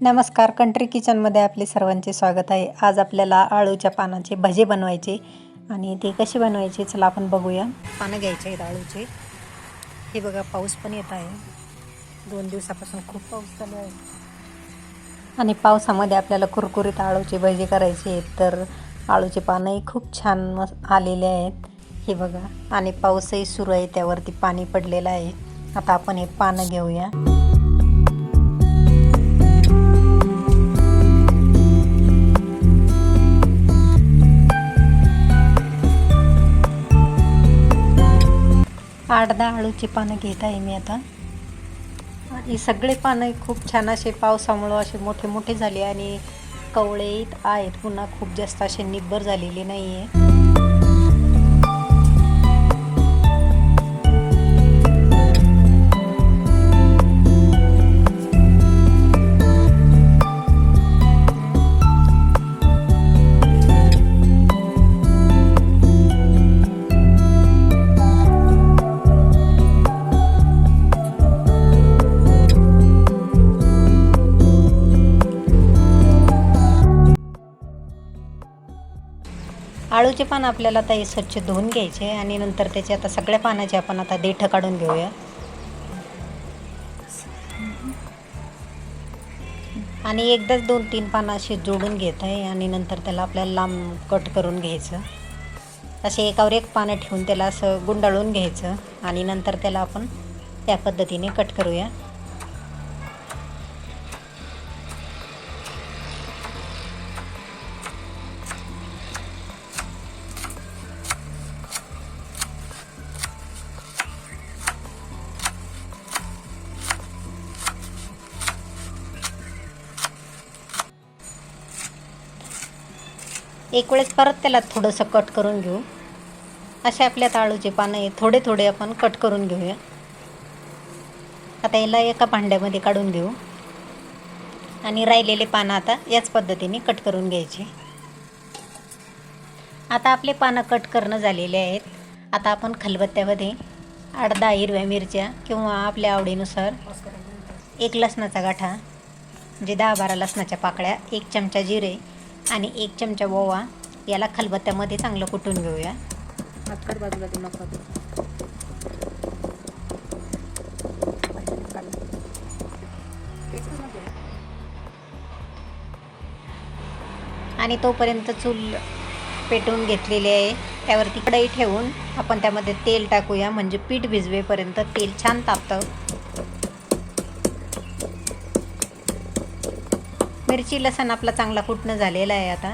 नमस्कार कंट्री किचनमध्ये आपले सर्वांचे स्वागत आहे. आज आपल्याला आळूच्या पानाचे भजे बनवायचे आणि ते कसे बनवायचे चला आपण बघूया. पानं घ्यायचे आहेत आळूचे. हे बघा पाऊस पण येत आहे. दोन दिवसापासून खूप पाऊस चालू आहे. आणि पावसामध्ये आपल्याला कुरकुरीत आळूचे भजे करायचे आहेत. तर आळूचे पानंही खूप छान मस आलेले आहेत. हे बघा आणि पाऊसही सुरू आहे त्यावरती पाणी पडलेलं आहे. आता आपण हे पानं घेऊया. आठ दहा आळूची पानं घेत आहे मी आता. आणि सगळे पानं खूप छान असे पावसामुळं असे मोठे मोठे झाले आणि कवळे आहेत. पुन्हा खूप जास्त असे निब्बर झालेले नाही आहे आळूचे पान आपल्याला आता हे स्वच्छ धुवून घ्यायचे आणि नंतर त्याचे आता सगळ्या पानाचे आपण आता देठं काढून घेऊया. आणि एकदाच दोन तीन पानं अशी जोडून घेत आहे आणि नंतर त्याला आपल्याला लांब कट करून घ्यायचं. असे एकावर एक पानं ठेवून त्याला असं गुंडाळून घ्यायचं आणि नंतर त्याला आपण त्या पद्धतीने कट करूया. एक वेळेस परत त्याला थोडंसं कट करून घेऊ. असे आपल्या ताळूचे पानं आहे थोडे थोडे आपण कट करून घेऊया. आता याला एका भांड्यामध्ये काढून घेऊ. आणि राहिलेले पानं आता याच पद्धतीने कट करून घ्यायचे. आता आपले पानं कट करणं झालेले आहेत. आता आपण खलबत्त्यामध्ये आठ दहा हिरव्या मिरच्या किंवा आपल्या आवडीनुसार एक लसणाचा गाठा म्हणजे दहा बारा लसणाच्या पाकळ्या एक चमचा जिरे आणि एक चमचा ओवा याला खलबत्त्यामध्ये चांगलं कुटून घेऊया. हातकर बाजूला देऊ नका. आणि तोपर्यंत चूल पेटवून घेतलेली आहे. त्यावरती कढई ठेवून आपण त्यामध्ये तेल टाकूया. म्हणजे पीठ भिजवेपर्यंत तेल छान तापतं. मिरची लसण आपला चांगला कुटणं झालेला आहे आता.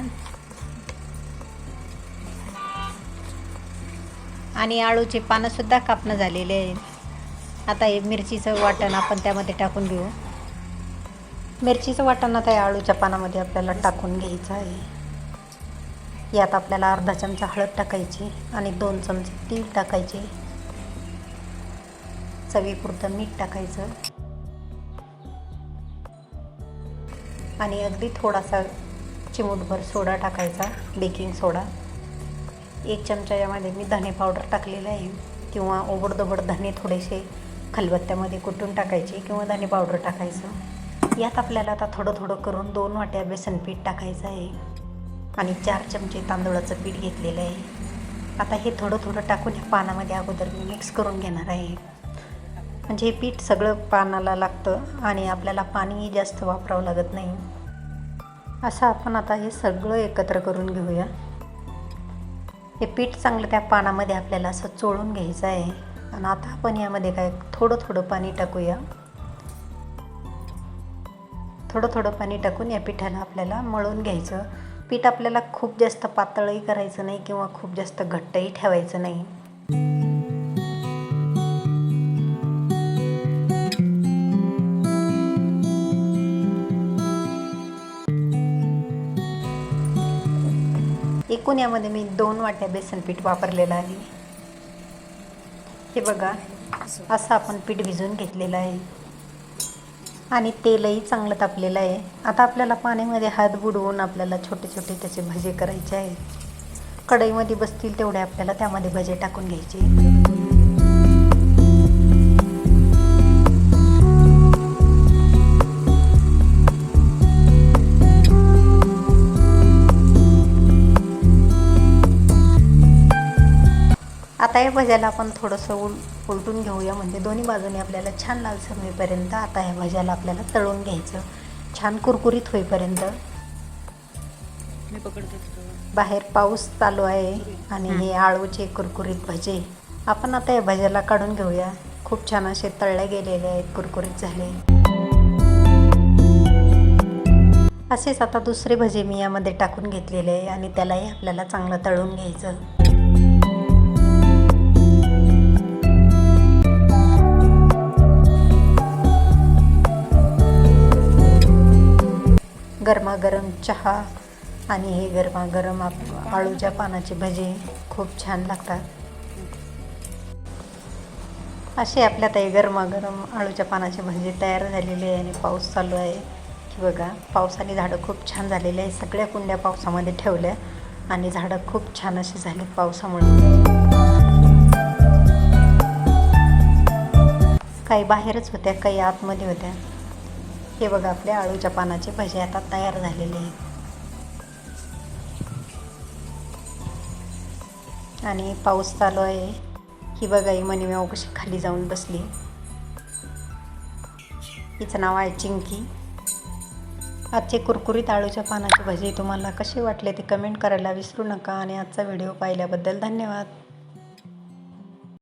आणि आळूचे पानंसुद्धा कापणं झालेले आहे. आता हे मिरचीचं वाटण आपण त्यामध्ये टाकून घेऊ. मिरचीचं वाटण आता या आळूच्या पानामध्ये आपल्याला टाकून घ्यायचं आहे. यात आपल्याला अर्धा चमचा हळद टाकायची आणि दोन चमचे तीळ टाकायचे. चवीपुरतं मीठ टाकायचं. आणि अगदी थोडासा चिमूटभर सोडा टाकायचा बेकिंग सोडा. एक चमचा यामध्ये मी धने पावडर टाकलेलं आहे. किंवा ओबडदोबड धने थोडेसे खलबत्त्यामध्ये कुटून टाकायचे किंवा धने पावडर टाकायचं. यात आपल्याला आता थोडं थोडं करून दोन वाट्या बेसन पीठ टाकायचं आहे. आणि चार चमचे तांदूळाचं पीठ घेतलेलं आहे. आता हे थोडं थोडं टाकून ह्या पानामध्ये अगोदर मी मिक्स करून घेणार आहे. म्हणजे हे पीठ सगळं पानाला लागतं आणि आपल्याला पाणीही जास्त वापरावं लागत नाही. असं आपण आता हे सगळं एकत्र करून घेऊया. हे पीठ चांगलं त्या पानामध्ये आपल्याला असं चोळून घ्यायचं आहे. आणि आता आपण यामध्ये काय थोडं थोडं पाणी टाकूया. थोडं थोडं पाणी टाकून या पिठाला आपल्याला मळून घ्यायचं. पीठ आपल्याला खूप जास्त पातळही करायचं नाही किंवा खूप जास्त घट्टही ठेवायचं नाही. एकूण यामध्ये मी दोन वाट्या बेसन पीठ वापरलेलं आहे. हे बघा असं आपण पीठ भिजवून घेतलेलं आहे. आणि तेलही चांगलं तापलेलं आहे. आता आपल्याला पाण्यामध्ये हात बुडवून आपल्याला छोटे छोटे त्याचे भजे करायचे आहे. कढईमध्ये बसतील तेवढे आपल्याला त्यामध्ये भजे टाकून घ्यायचे. आता या भज्याला आपण थोडंसं उल उलटून घेऊया. म्हणजे दोन्ही बाजूने आपल्याला छान लालसर होईपर्यंत आता या भज्याला आपल्याला तळून घ्यायचं. छान कुरकुरीत होईपर्यंत. बाहेर पाऊस चालू आहे आणि हे आळूचे कुरकुरीत भजे. आपण आता या भज्याला काढून घेऊया. खूप छान असे तळले गेलेले आहेत कुरकुरीत झाले. असेच आता दुसरे भजे मी यामध्ये टाकून घेतलेले आहे आणि त्यालाही आपल्याला चांगलं तळून घ्यायचं. गरमागरम चहा आणि हे गरमागरम आप आळूच्या पानाचे भजे खूप छान लागतात. असे आपल्या ताई गरमागरम आळूच्या पानाचे भजे तयार झालेले आहे आणि पाऊस चालू आहे. की बघा पावसाने झाडं खूप छान झालेले आहे सगळ्या कुंड्या पावसामध्ये ठेवल्या आणि झाडं खूप छान अशी झाली पावसामुळे. काही बाहेरच होत्या काही आतमध्ये होत्या. हे बघा आपल्या आळूच्या पानाचे भजे आता तयार झालेले आहेत. आणि पाऊस चालू आहे. ही बघा ही मनीम्याव कशी खाली जाऊन बसली. हिचं नाव आहे चिंकी. आजचे कुरकुरीत आळूच्या पानाचे भजे तुम्हाला कसे वाटले ते कमेंट करायला विसरू नका. आणि आजचा व्हिडिओ पाहिल्याबद्दल धन्यवाद.